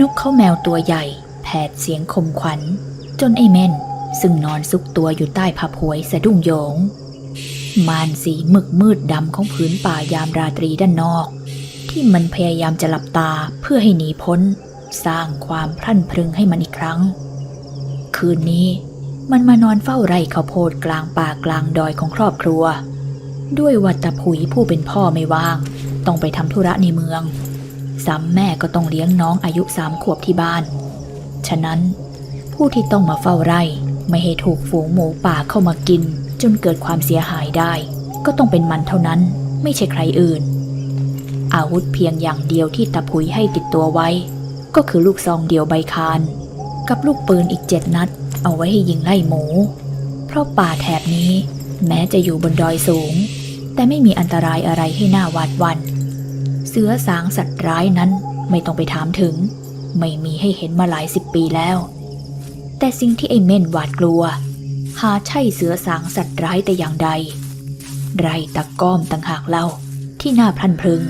นกเขาแมวตัวใหญ่ แผดเสียงคมขวัญ จนไอ้เม่น ซึ่งนอนซุกตัวอยู่ใต้ผ้าผวยสะดุ้งโยงมานสีหมึกมืดดำของผืนป่ายามราตรีด้านนอก ที่มันพยายามจะหลับตาเพื่อให้หนีพ้น สร้างความพรั่นพรึงให้มันอีกครั้ง คืนนี้มันมานอนเฝ้าไร่ข้าวโพดกลางป่ากลางดอยของครอบครัว ด้วยวัตผุยผู้เป็นพ่อไม่ว่าง ต้องไปทำธุระในเมือง ซ้ำแม่ก็ต้องเลี้ยงน้องอายุสามขวบที่บ้าน ฉะนั้น ผู้ที่ต้องมาเฝ้าไร่ไม่ให้ถูกฝูงหมูป่าเข้ามากิน จนเกิดความเสียหายได้ ก็ต้องเป็นมันเท่านั้น ไม่ใช่ใครอื่น อาวุธเพียงอย่างเดียวที่ตะผุยให้ติดตัวไว้ ก็คือลูกซองเดียวใบคาน กับลูกปืนอีกเจ็ดนัด เอาไว้ให้ยิงไล่หมู เพราะป่าแถบนี้ แม้จะอยู่บนดอยสูง แต่ไม่มีอันตรายอะไรให้หน้าหวาดหวันเสือสางสัตว์ร้ายนั้นไม่ต้องไปถามถึง ไม่มีให้เห็นมาหลายสิบปีแล้ว แต่สิ่งที่ไอ้เม่นหวาดกลัว หาใช่เสือสางสัตว์ร้ายแต่อย่างใด ไรตะก้อมต่างหากเล่าที่น่าพลันพรึง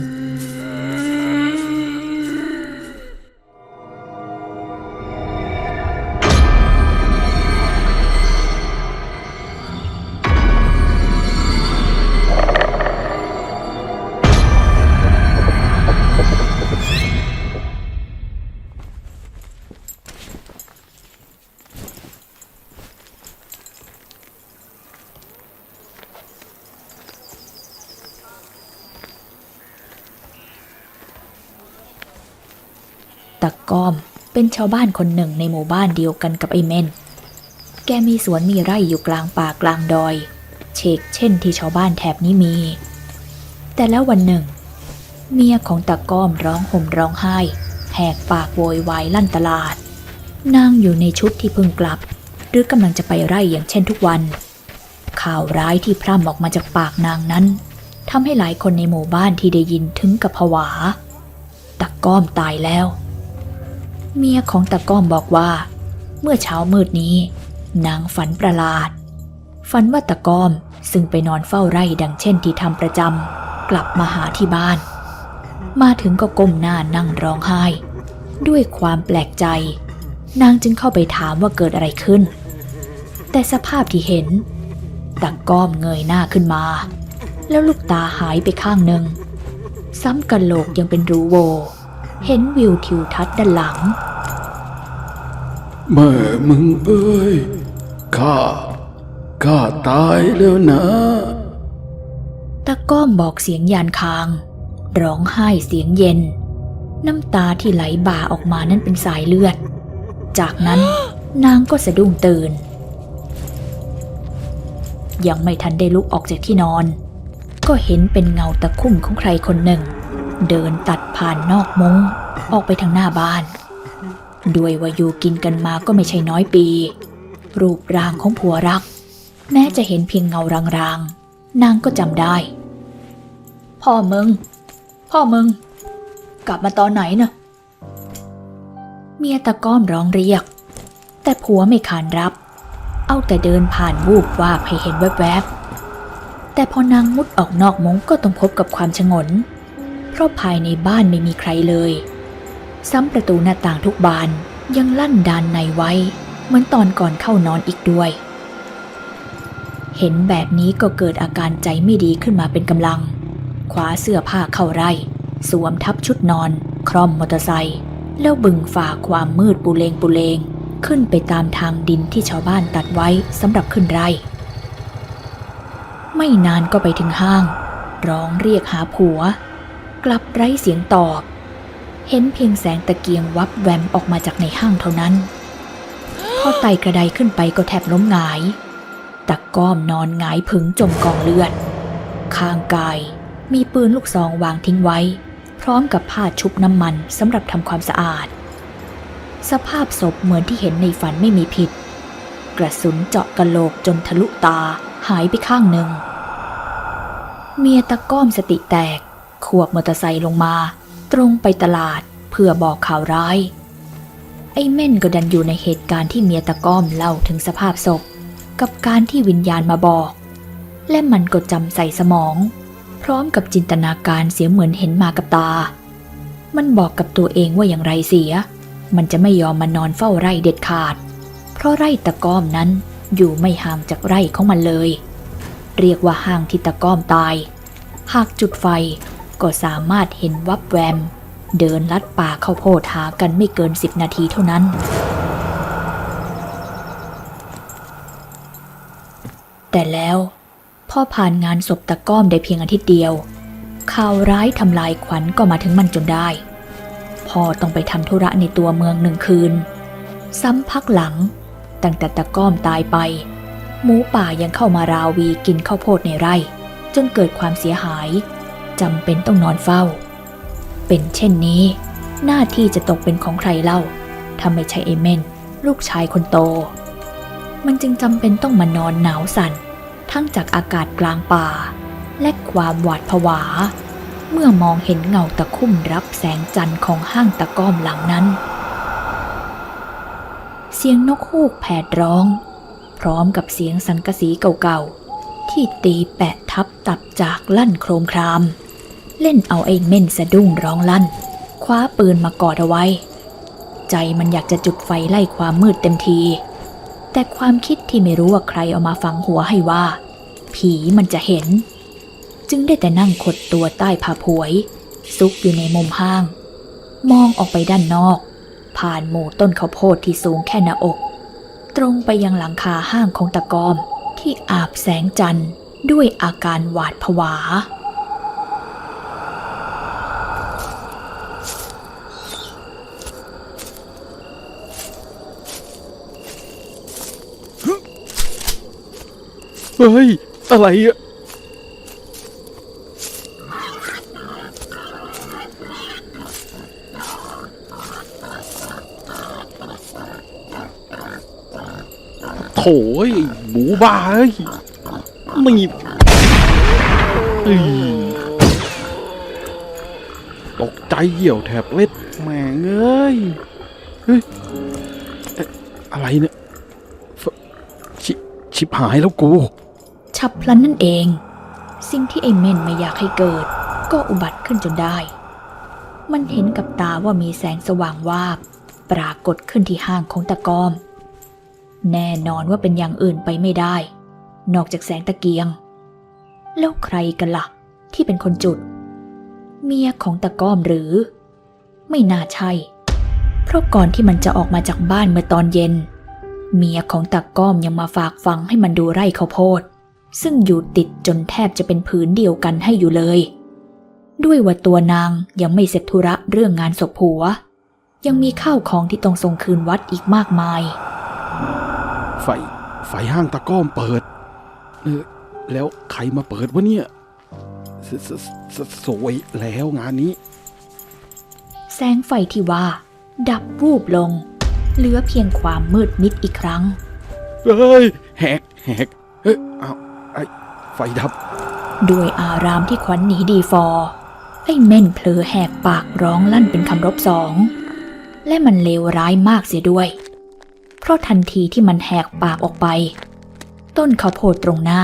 ก้อม เป็นชาวบ้านคนหนึ่งในหมู่บ้านเดียวกันกับไอ้เมน แกมีสวนมีไร่อยู่กลางป่ากลางดอย เชกเช่นที่ชาวบ้านแถบนี้มี แต่แล้ววันหนึ่ง เมียของตะก้อมร้องห่มร้องไห้ แหกปากโวยวายลั่นตลาด นางอยู่ในชุดที่เพิ่งกลับ หรือกำลังจะไปไร่อย่างเช่นทุกวัน ข่าวร้ายที่พร่ำออกมาจากปากนางนั้นทำให้หลายคนในหมู่บ้านที่ได้ยินถึงกับผวาตะก้อมตายแล้ว เมียของตะก้อมบอกว่า เมื่อเช้ามืดนี้ นางฝันประหลาด ฝันว่าตะก้อมซึ่งไปนอนเฝ้าไร่ดังเช่นที่ทำประจำกลับมาหาที่บ้าน มาถึงก็ก้มหน้านั่งร้องไห้ ด้วยความแปลกใจ นางจึงเข้าไปถามว่าเกิดอะไรขึ้น แต่สภาพที่เห็นตะก้อมเงยหน้าขึ้นมา แล้วลูกตาหายไปข้างหนึ่ง ซ้ำกะโหลกยังเป็นรูโว เห็นวิวทิวทัศน์ด้านหลัง แม่มึงเอ้ย ข้า ข้าตายแล้วนะ ตะก้อมบอกเสียงยานคาง ร้องไห้เสียงเย็น น้ำตาที่ไหลบ่าออกมานั้นเป็นสายเลือด จากนั้นนางก็สะดุ้งตื่น ยังไม่ทันได้ลุกออกจากที่นอน ก็เห็นเป็นเงาตะคุ่มของใครคนหนึ่ง เดินตัดผ่านนอกมุง้งออกไปทางหน้าบ้าน ด้วยว่าอยู่กินกันมาก็ไม่ใช่น้อยปี รูปร่างของผัวรัก แม้จะเห็นเพียงเงารางๆ นางก็จำได้ พ่อมึง พ่อมึง กลับมาตอนไหนเนะเมียตะก้อมร้องเรียก แต่ผัวไม่ขานรับ เอาแต่เดินผ่านวูบวาบให้เห็นแวบๆแต่พอนางมุดออกนอกมงก็ต้องพบกับความชงน เพราะภายในบ้านไม่มีใครเลย ซ้ำประตูหน้าต่างทุกบานยังลั่นดานในไว้ เหมือนตอนก่อนเข้านอนอีกด้วย เห็นแบบนี้ก็เกิดอาการใจไม่ดีขึ้นมาเป็นกำลังคว้าเสื้อผ้าเข้าไร่ สวมทับชุดนอน คร่อมมอเตอร์ไซค์แล้วบึงฝ่าความมืดปุเลงปุเลง ขึ้นไปตามทางดินที่ชาวบ้านตัดไว้สำหรับขึ้นไร่ ไม่นานก็ไปถึงห้าง ร้องเรียกหาผัว กลับไร้เสียงตอบ เห็นเพียงแสงตะเกียงวับแวมออกมาจากในห้างเท่านั้นพอไตกระไดขึ้นไปก็แทบล้มหงายตะก้อมนอนหงายผึงจมกองเลือด ข้างกายมีปืนลูกซองวางทิ้งไว้ พร้อมกับผ้าชุบน้ำมันสำหรับทำความสะอาด สภาพศพเหมือนที่เห็นในฝันไม่มีผิด กระสุนเจาะกะโหลกจนทะลุตาหายไปข้างหนึ่ง เมียตะก้อมสติแตก ขวบมอเตอร์ไซค์ลงมา ตรงไปตลาดเพื่อบอกข่าวร้าย ไอ้เม่นก็ดันอยู่ในเหตุการณ์ที่เมียตะก้อมเล่าถึงสภาพศพ กับการที่วิญญาณมาบอก และมันก็จำใส่สมอง พร้อมกับจินตนาการเสียเหมือนเห็นมากับตา มันบอกกับตัวเองว่าอย่างไรเสีย มันจะไม่ยอมมานอนเฝ้าไร่เด็ดขาด เพราะไร่ตะก้อมนั้นอยู่ไม่ห่างจากไร่ของมันเลย เรียกว่าห่างที่ตะก้อมตาย หากจุดไฟ ก็สามารถเห็นวับแวม เดินลัดป่าเข้าโพดหากันไม่เกินสิบนาทีเท่านั้น แต่แล้วพ่อผ่านงานศพตะก้อมได้เพียงอาทิตย์เดียว ข่าวร้ายทำลายขวัญก็มาถึงมันจนได้ พ่อต้องไปทำธุระในตัวเมืองหนึ่งคืน ซ้ำพักหลัง ตั้งแต่ตะก้อมตายไป หมูป่ายังเข้ามาราวีกินข้าวโพดในไร่ จนเกิดความเสียหาย จำเป็นต้องนอนเฝ้า เป็นเช่นนี้ หน้าที่จะตกเป็นของใครเล่าถ้าไม่ใช่เอเมน ลูกชายคนโต มันจึงจำเป็นต้องมานอนหนาวสั่น ทั้งจากอากาศกลางป่า และความหวาดผวา เมื่อมองเห็นเงาตะคุ่มรับแสงจันทร์ของห้างตะก้อมหลังนั้น เสียงนกฮูกแผดร้อง พร้อมกับเสียงสังกะสีเก่าๆที่ตีแปะทับตับจากลั่นโครมคราม เล่นเอาไอ้เม่นสะดุ้งร้องลั่น คว้าปืนมากอดเอาไว้ ใจมันอยากจะจุดไฟไล่ความมืดเต็มที แต่ความคิดที่ไม่รู้ว่าใครเอามาฝังหัวให้ว่า ผีมันจะเห็น จึงได้แต่นั่งขดตัวใต้ผ้าผวย ซุกอยู่ในมุมห้าง มองออกไปด้านนอก ผ่านหมู่ต้นข้าวโพดที่สูงแค่หน้าอก ตรงไปยังหลังคาห้างของตะกอมที่อาบแสงจันทร์ด้วยอาการหวาดผวา ฮ้ย อะไรอะโถ่ไอ้หมูบ้าเอ้ยไม่ตกใจเหี่ยวแถบเล็ดแม่เอ้ย เฮ้ย อะไรเนี่ย ชิชิบหายแล้วกู ฉับพลันนั่นเอง สิ่งที่ไอ้เม่นไม่อยากให้เกิด ก็อุบัติขึ้นจนได้ มันเห็นกับตาว่ามีแสงสว่างวาบ ปรากฏขึ้นที่ห้างของตะกอม แน่นอนว่าเป็นอย่างอื่นไปไม่ได้ นอกจากแสงตะเกียง แล้วใครกันละ่ะ ที่เป็นคนจุด เมียของตะกอมหรือ ไม่น่าใช่ เพราะก่อนที่มันจะออกมาจากบ้านเมื่อตอนเย็นเมียของตะก้อมยังมาฝากฟังให้มันดูไร่ข้าวโพด ซึ่งอยู่ติดจนแทบจะเป็นผืนเดียวกันให้อยู่เลย ด้วยว่าตัวนางยังไม่เสร็จธุระเรื่องงานศพผัว ยังมีข้าวของที่ต้องส่งคืนวัดอีกมากมาย ไฟ ไฟห้างตะก้อมเปิด เออ แล้วใครมาเปิดวะเนี่ยสสสสวยแล้วงานนี้ แสงไฟที่ว่า ดับวูบลง เหลือเพียงความมืดมิดอีกครั้ง เฮ้ย แหกแหกเฮ้ยเอาไอ้ ไฟดับ ด้วยอารามที่ขวัญหนีดีฟอร์ไอ้เม่นเผลอแหกปากร้องลั่นเป็นคำรบสอง และมันเลวร้ายมากเสียด้วย เพราะทันทีที่มันแหกปากออกไป ต้นข้าวโพดตรงหน้า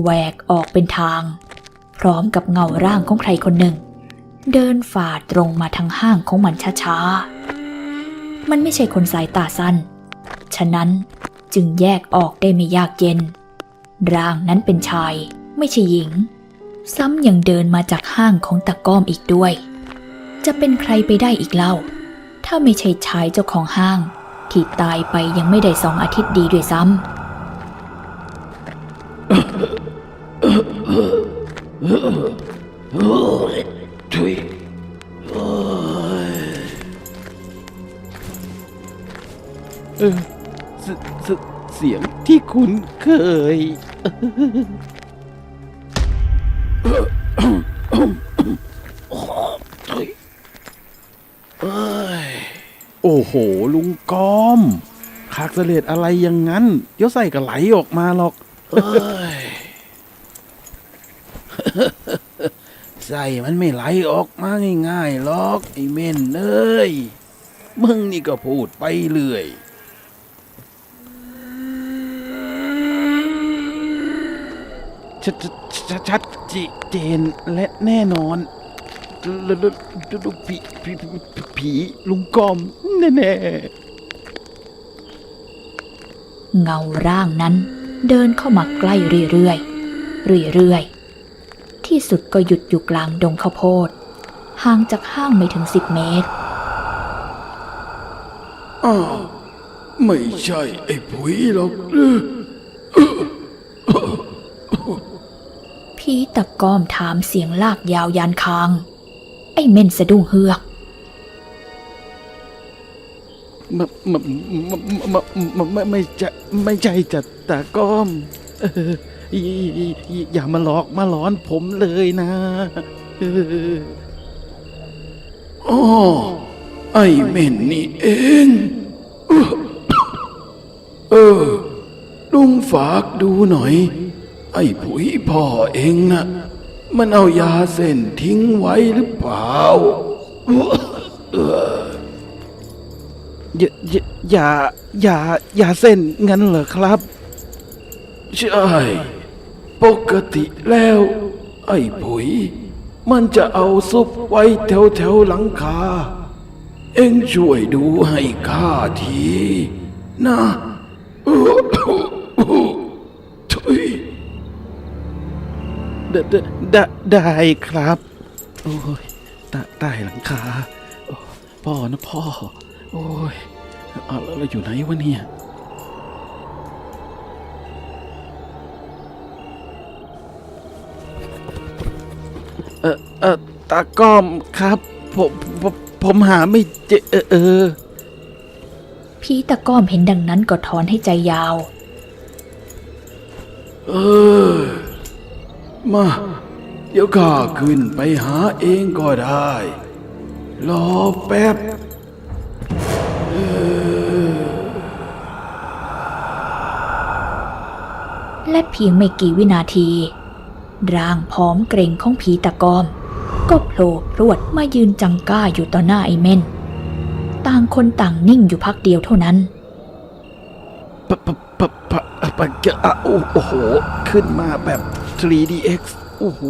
แหวกออกเป็นทาง พร้อมกับเงาร่างของใครคนหนึ่ง เดินฝ่าตรงมาทางห้างของมันช้าๆ มันไม่ใช่คนสายตาสั้น ฉะนั้นจึงแยกออกได้ไม่ยากเย็น ร่างนั้นเป็นชาย ไม่ใช่หญิง ซ้ำยังเดินมาจากห้างของตะก้อมอีกด้วย จะเป็นใครไปได้อีกเล่า ถ้าไม่ใช่ชายเจ้าของห้าง ที่ตายไปยังไม่ได้สองอาทิตย์ดีด้วยซ้ำ เสียงที่คุ้นเคย โอ้โห ลุงกอมขากเสลดอะไรอย่างนั้นเดี๋ยวใส่ก็ไหลออกมาหรอกเอ้ยใส่มันไม่ไหลออกมาง่ายๆหรอก ไอ้เม่นเอ้ย มึงนี่ก็พูดไปเรื่อย ชัดชัดชัดเจนและแน่นอนแล้วแล้วแล้วผีผีผีลุงกอมอืแน่เงาร่างนั้นเดินเข้ามาใกล้เรื่อยๆเรื่อยๆ ที่สุดก็หยุดอยู่กลางดงข้าวโพด ห่างจากห้างไม่ถึงสิบเมตรอ้าวไม่ใช่ไอ้ปุ๋ยหรอกหรือ ผี ตะก้อมถามเสียงลากยาวยานคาง ไอ้เม่นสะดุ้งเฮือกมะมะมะมะมะมะไม่ใช่ไม่ใช่จัดตาก้อมอย่ามาหลอกมาหลอนผมเลยนะอออ๋อไอ้เม่นนี่เอง เออลุงฝากดูหน่อย ไอ้ผุยพ่อเองนะมันเอายาเส้นทิ้งไว้หรือเปล่าอย่าอย่าอย่าอย่าเส้นงั้นเหรอครับ ใช่ ปกติแล้ว ไอ้ผุย มันจะเอาซุปไว้แถวแถวๆหลังคา เอ็งช่วยดูให้ข้าที นะ ได้ได้ได้ครับ โอ้ยใต้ใต้หลังคาโอ้พ่อนะพ่อ โอ้ยเอาแล้วเราอยู่ไหนวะเนี่ยเออเออตาก้อมครับผมผมผมหาไม่เจอเออเออผีตะกอมเห็นดังนั้นก็ถอนให้ใจยาว เออ มา เดี๋ยวข้าขึ้นไปหาเองก็ได้ รอแป๊บและเพียงไม่กี่วินาที ร่างผอมเกรงของผีตะกอม ก็โผล่พรวดมายืนจังก้าอยู่ต่อหน้าไอ้เม่น ต่างคนต่างนิ่งอยู่พักเดียวเท่านั้นปะปะปะปะปะกะอะโอ้โอ้โห ขึ้นมาแบบ 3DX โอ้โห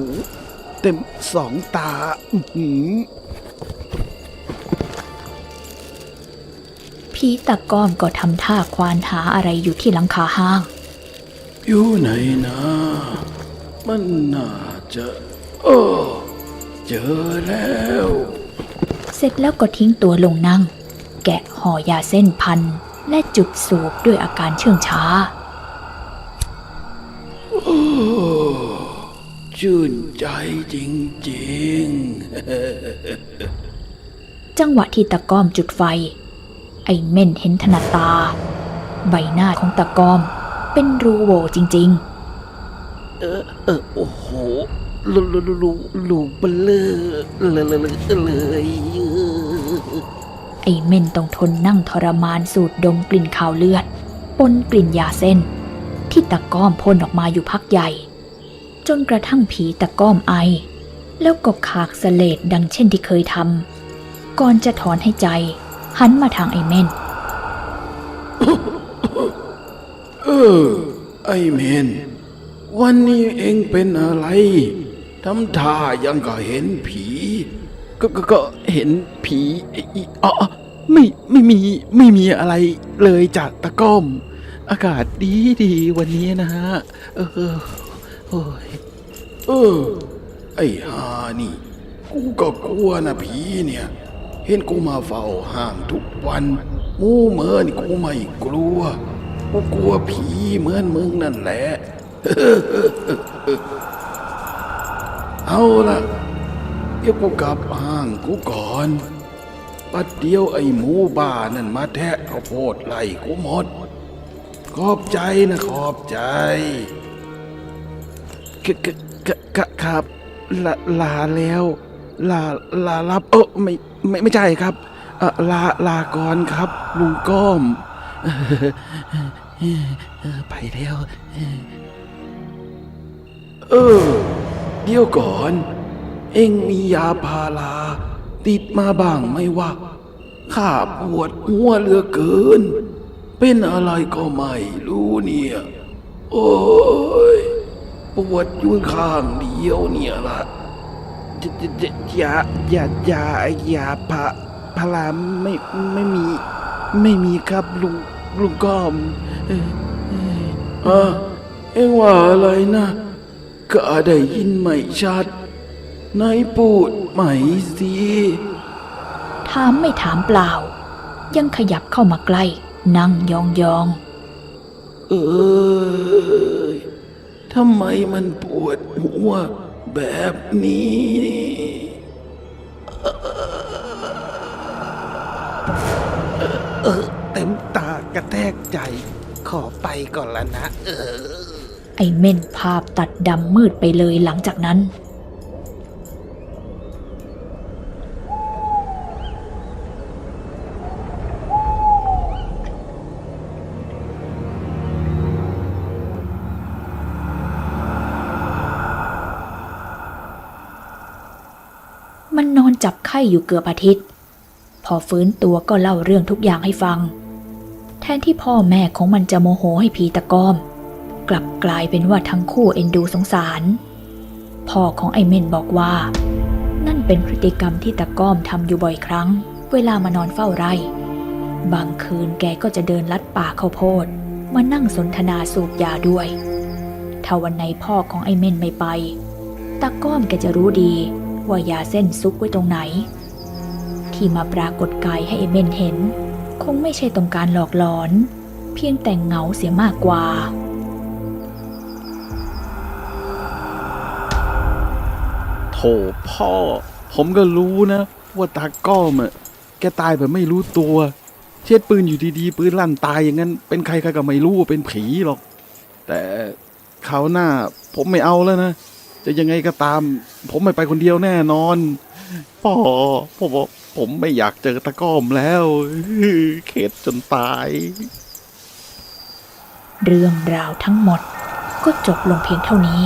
เต็มสองตา อื้อหือผีตะกอมก็ทำท่าควานหาอะไรอยู่ที่หลังคาห้าง อยู่ไหนนะ มันน่าจะโอ้เจอแล้ว เสร็จแล้วก็ทิ้งตัวลงนั่ง แกะห่อยาเส้นพัน และจุดสูบด้วยอาการเชื่องช้า ชื่นใจจริงจังหวะที่ตะกอมจุดไฟ ไอ้เม่นเห็นถนัดตา ใบหน้าของตะกอม เป็นรูโหว่จริง ๆ เออเออโอ้โหลูลูลูลูลูเบลอเลยเลยเลยๆไอ้เม่นต้องทนนั่งทรมานสูดดมกลิ่นคาวเลือดปนกลิ่นยาเส้น ที่ตะกอมพ่นออกมาอยู่พักใหญ่ จนกระทั่งผีตะกอมไอ แล้วก็ขากสเลดดังเช่นที่เคยทำก่อนจะถอนให้ใจ หันมาทางไอเม่นเออ ไอเมน วันนี้เองเป็นอะไรทำท่ายังก็เห็นผี ก็ก็ก็เห็นผีอีอ๋อไม่ไม่มีไม่มีอะไรเลยจากตะก้อม อากาศดีดีวันนี้นะฮะ เออ โอ้ยเออ ไอ้ฮานี่ กูก็กลัวนะผีเนี่ย เห็นกูมาเฝ้าห้างทุกวัน มูเหมือนกูไม่กลัว กูกลัวผีเหมือนมึงนั่นแหละ เอาละเดี๋ยวกูกลับห้างกูก่อนปัดเดียวไอ้หมูบ้านั่นมาแทะข้าวโพดไล่กูหมด ขอบใจนะขอบใจ ครับลาลาแล้ว ลาลารับ เออไม่ไม่ไม่ใช่ครับเออลาลาก่อนครับ ลุงก้อมไปแล้ว เออ เดี๋ยวก่อน เอ็งมียาพาราติดมาบ้างไหมวะข้าปวดหัวเหลือเกิน เป็นอะไรก็ไม่รู้เนี่ย โอ้ย ปวดอยู่ข้างเดียวเนี่ยละจะจะจะยายายายาพาพลามไม่ไม่มี ไม่มีครับลุงลุงก้อมเอ่อเอ่อเอ็งว่าอะไรนะก็ได้ยินไม่ชัดนายพูดใหม่สิถามไม่ถามเปล่า ยังขยับเข้ามาใกล้ นั่งยองยอง เอ้ย ทำไมมันปวดหัวแบบนี้เต็มตากระแทกใจ ขอไปก่อนละนะ เออ ไอ้เม่นภาพตัดดำมืดไปเลยหลังจากนั้น ข้อยู่เกือบอาทิตย์ พอฟื้นตัวก็เล่าเรื่องทุกอย่างให้ฟัง แทนที่พ่อแม่ของมันจะโมโหให้ผีตะกอม กลับกลายเป็นว่าทั้งคู่เอ็นดูสงสาร พ่อของไอเม่นบอกว่า นั่นเป็นพฤติกรรมที่ตะก้อมทำอยู่บ่อยครั้ง เวลามานอนเฝ้าไร่ บางคืนแกก็จะเดินลัดป่าข้าวโพดมานั่งสนทนาสูบยาด้วยถ้าวันไหนพ่อของไอเม่นไม่ไปตะก้อมแกจะรู้ดี ว่ายาเส้นซุกไว้ตรงไหน ที่มาปรากฏกายให้ไอเมนเห็น คงไม่ใช่ต้องการหลอกหลอน เพียงแต่เหงาเสียมากกว่า โถพ่อ ผมก็รู้นะ ว่าตาก้อมอะแกตายแบบไม่รู้ตัว เช็ดปืนอยู่ดีๆ ปืนลั่นตายอย่างนั้น เป็นใครๆก็ไม่รู้ว่าเป็นผีหรอก แต่คราวหน้าผมไม่เอาแล้วนะ จะยังไงก็ตาม ผมไม่ไปคนเดียวแน่นอนพ่อผมบอผมไม่อยากเจอตะก้อมแล้วเข็ดจนตาย เรื่องราวทั้งหมดก็จบลงเพียงเท่านี้